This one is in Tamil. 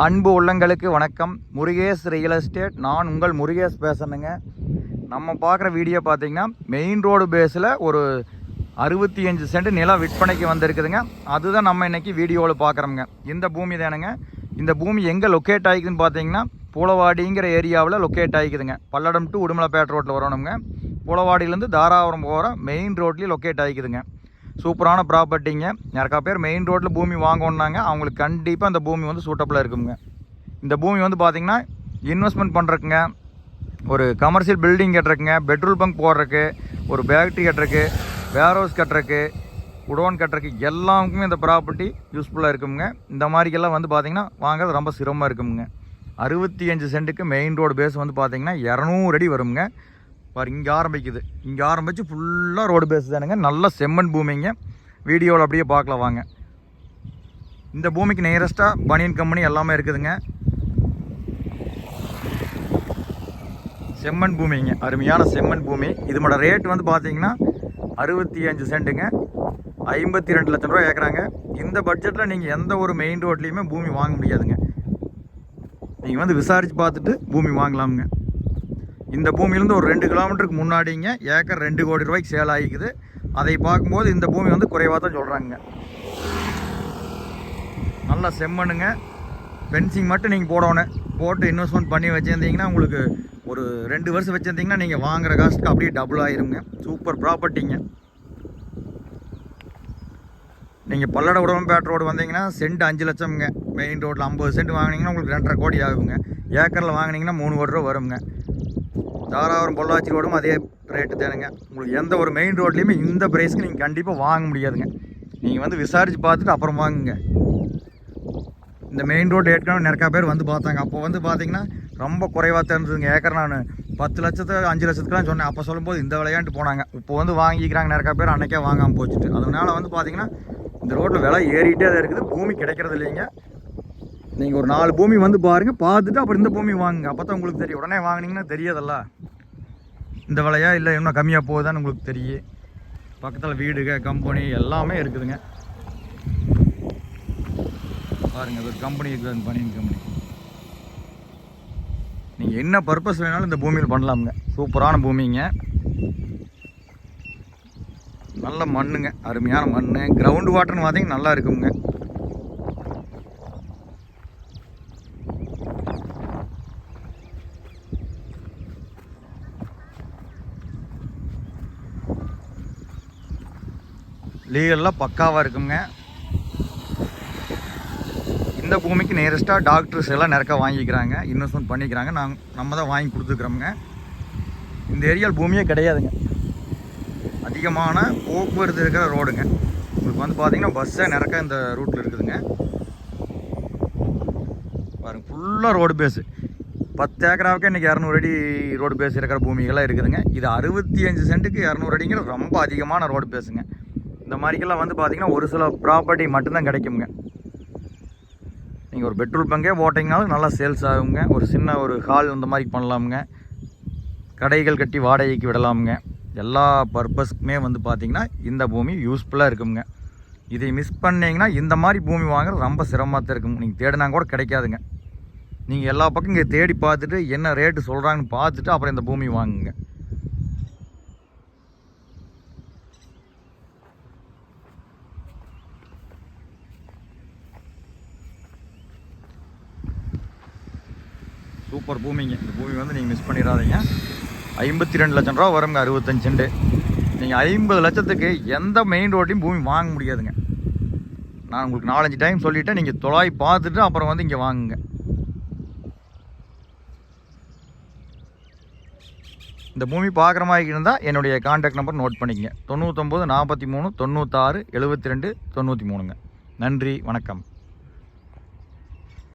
அன்பு உள்ளங்களுக்கு வணக்கம். முருகேஷ் ரியல் எஸ்டேட் நான் உங்கள் முருகேஷ் பேசுகிறேங்க நம்ம பார்க்குற வீடியோ பார்த்தீங்கன்னா மெயின் ரோடு பேஸில் ஒரு அறுபத்தி அஞ்சு சென்ட் நிலம் விற்பனைக்கு வந்திருக்குதுங்க. அதுதான் நம்ம இன்னைக்கு வீடியோவில் பார்க்குறோங்க இந்த பூமி தானுங்க. இந்த பூமி எங்கே லொக்கேட் ஆகிக்குதுன்னு பார்த்தீங்கன்னா பூலவாடிங்கிற ஏரியாவில் லொக்கேட் ஆகிக்குதுங்க. பல்லடம் டு உடுமலைப்பேட்டை ரோட்டில் வரணுங்க பூலவாடியிலேருந்து தாராபுரம் போகிற மெயின் ரோட்லேயும் லொக்கேட் ஆகிக்குதுங்க. சூப்பரான ப்ராப்பர்ட்டிங்க. யாருக்கா பேர்? மெயின் ரோட்டில் பூமி வாங்கணுன்னாங்க அவங்களுக்கு கண்டிப்பாக அந்த பூமி வந்து சூட்டபுளாக இருக்குங்க. இந்த பூமி வந்து பார்த்திங்கன்னா இன்வெஸ்ட்மெண்ட் பண்ணுறதுக்குங்க ஒரு கமர்ஷியல் பில்டிங் கட்டுறதுக்குங்க. பெட்ரோல் பங்க் போடுறதுக்கு ஒரு பேக்ட்ரி கட்டுறதுக்கு வேர் ஹவுஸ் கட்டுறதுக்கு குடோன் கட்டுறதுக்கு எல்லாருக்குமே இந்த ப்ராப்பர்ட்டி யூஸ்ஃபுல்லாக இருக்குங்க. இந்த மாதிரிக்கெல்லாம் வந்து பார்த்திங்கன்னா வாங்குறது ரொம்ப சிரமமாக இருக்குங்க. அறுபத்தி அஞ்சு சென்ட்டுக்கு மெயின் ரோடு பேஸ் வந்து பார்த்திங்கன்னா இரநூறு அடி வருங்க. பாரு இங்கே ஆரம்பிக்குது. இங்கே ஆரம்பித்து ஃபுல்லாக ரோடு பேஸ் தானுங்க. நல்ல செம்மண் பூமிங்க. வீடியோவில் அப்படியே பார்க்கலாம் வாங்க. இந்த பூமிக்கு நியரஸ்ட்டாக பனியன் கம்பெனி எல்லாமே இருக்குதுங்க. செம்மண் பூமிங்க. அருமையான செம்மண் பூமி. இதோட ரேட் வந்து பார்த்தீங்கன்னா அறுபத்தி அஞ்சு சென்ட்டுங்க ஐம்பத்தி ரெண்டு லட்சம் ரூபா ஏற்கிறாங்க இந்த பட்ஜெட்டில் நீங்கள் எந்த ஒரு மெயின் ரோட்லேயுமே பூமி வாங்க முடியாதுங்க. நீங்கள் வந்து விசாரித்து பார்த்துட்டு பூமி வாங்கலாமுங்க. இந்த பூமியிலேருந்து ஒரு ரெண்டு கிலோமீட்டருக்கு முன்னாடிங்க ஏக்கர் ரெண்டு கோடி ரூபாய்க்கு சேல் ஆகிக்குது. அதை பார்க்கும்போது இந்த பூமி வந்து குறைவாக தான் சொல்கிறாங்க நல்லா செம்மண்ணுங்க. ஃபென்சிங் மட்டும் நீங்கள் போடணும். போட்டு இன்வெஸ்ட்மெண்ட் பண்ணி வச்சுருந்தீங்கன்னா உங்களுக்கு ஒரு ரெண்டு வருஷம் வச்சுருந்தீங்கன்னா நீங்கள் வாங்குகிற காஸ்ட்டுக்கு அப்படியே டபுள் ஆயிருங்க. சூப்பர் ப்ராப்பர்ட்டிங்க நீங்கள் பல்லட உடம்பேட் ரோடு வந்தீங்கன்னா சென்ட் அஞ்சு லட்சம்ங்க. மெயின் ரோட்டில் ஐம்பது சென்ட் வாங்கினீங்கன்னா உங்களுக்கு ரெண்டரை கோடி ஆகுங்க. ஏக்கரில் வாங்கினீங்கன்னா மூணு கோடி ரூபா வருங்க. தாராபுரம் பொள்ளாச்சி ரோடும் அதே ரேட்டு தானுங்க. உங்களுக்கு எந்த ஒரு மெயின் ரோட்லேயுமே இந்த ப்ரைஸ்க்கு நீங்கள் கண்டிப்பாக வாங்க முடியாதுங்க. நீங்கள் வந்து விசாரித்து பார்த்துட்டு அப்புறம் வாங்குங்க. இந்த மெயின் ரோடு ஏற்கனவே நிறையா பேர் வந்து பார்த்தாங்க. அப்போ வந்து பார்த்தீங்கன்னா ரொம்ப குறைவாக தெரிஞ்சதுங்க ஏக்கர் நான் பத்து லட்சத்துக்கு அஞ்சு லட்சத்துக்குலாம் சொன்னேன். அப்போ சொல்லும்போது இந்த விளையாண்டு போனாங்க. இப்போ வந்து வாங்கிக்கிறாங்க நிறையா பேர் அன்றைக்கே வாங்காமல் போச்சுட்டு. அதனால வந்து பார்த்தீங்கன்னா இந்த ரோட்டில் விலை ஏறிட்டே தான் இருக்குது. பூமி கிடைக்கிறது இல்லைங்க. நீங்கள் ஒரு நாலு பூமி வந்து பாருங்கள் பார்த்துட்டு அப்புறம் இந்த பூமி வாங்குங்க. அப்போ தான் உங்களுக்கு தெரியும். உடனே வாங்கினீங்கன்னா தெரியாதல்ல. இந்த விலையா இல்லை இன்னும் கம்மியாக போகுதான்னு உங்களுக்கு தெரியும் பக்கத்தில் வீடுக கம்பெனி எல்லாமே இருக்குதுங்க. பாருங்கள் ஒரு கம்பெனி இருக்குது அந்த பனியன் கம்பெனி நீங்கள் என்ன பர்பஸ் வேணாலும் இந்த பூமியில் பண்ணலாமுங்க. சூப்பரான பூமிங்க. நல்ல மண்ணுங்க அருமையான மண் கிரவுண்ட் வாட்டர்னு பார்த்தீங்கன்னா நல்லா இருக்குங்க. லீகல்லாம் பக்காவாக இருக்குங்க. இந்த பூமிக்கு நியரஸ்ட்டாக டாக்டர்ஸ் எல்லாம் நிறக்க வாங்கிக்கிறாங்க இன்வெஸ்ட்மெண்ட் பண்ணிக்கிறாங்க. நாங்கள் நம்ம தான் வாங்கி கொடுத்துருக்குறோங்க இந்த ஏரியாவில் பூமியே கிடையாதுங்க. அதிகமான போக்குவரத்து இருக்கிற ரோடுங்க. உங்களுக்கு வந்து பார்த்தீங்கன்னா பஸ்ஸே நிறக்க இந்த ரூட்டில் இருக்குதுங்க. பாருங்கள் ஃபுல்லாக ரோடு பேஸு பத்து ஏக்கராவுக்கு இன்றைக்கி இரநூறு அடி ரோடு பேஸ் இருக்கிற பூமிகள்லாம் இருக்குதுங்க. இது அறுபத்தி அஞ்சு சென்ட்டுக்கு இரநூறு அடிங்கிற ரொம்ப அதிகமான ரோடு பேஸுங்க இந்த மாதிரிக்கெல்லாம் வந்து பார்த்தீங்கன்னா ஒரு சில ப்ராப்பர்ட்டி மட்டும்தான் கிடைக்குங்க. நீங்கள் ஒரு பெட்ரோல் பங்கே போட்டிங்கனாலும் நல்லா சேல்ஸ் ஆகுங்க. ஒரு சின்ன ஒரு ஹால் இந்த மாதிரி பண்ணலாமுங்க. கடைகள் கட்டி வாடகைக்கு விடலாமுங்க. எல்லா பர்பஸ்க்குமே வந்து பார்த்திங்கன்னா இந்த பூமி யூஸ்ஃபுல்லாக இருக்குங்க. இதை மிஸ் பண்ணிங்கன்னா இந்த மாதிரி பூமி வாங்குறது ரொம்ப சிரமமாக தான் இருக்குங்க. நீங்கள் தேடினா கூட கிடைக்காதுங்க. நீங்கள் எல்லா பக்கம் இங்கே தேடி பார்த்துட்டு என்ன ரேட்டு சொல்கிறாங்கன்னு பார்த்துட்டு அப்புறம் இந்த பூமி வாங்குங்க. சூப்பர் பூமிங்க. இந்த பூமி வந்து நீங்கள் மிஸ் பண்ணிடாதீங்க. ஐம்பத்தி ரெண்டு லட்சம் ரூபா வருங்க அறுபத்தஞ்சு செண்டு. நீங்கள் ஐம்பது லட்சத்துக்கு எந்த மெயின் ரோட்டையும் பூமி வாங்க முடியாதுங்க. நான் உங்களுக்கு நாலஞ்சு டைம் சொல்லிவிட்டேன் நீங்கள் தொலாய் பார்த்துட்டு அப்புறம் வந்து இங்கே வாங்குங்க. இந்த பூமி பார்க்குற மாதிரி இருந்தால் என்னுடைய காண்டாக்ட் நம்பர் நோட் பண்ணிக்கங்க. தொண்ணூற்றொம்பது நாற்பத்தி மூணு தொண்ணூத்தாறு எழுபத்தி ரெண்டு தொண்ணூற்றி மூணுங்க. நன்றி வணக்கம்.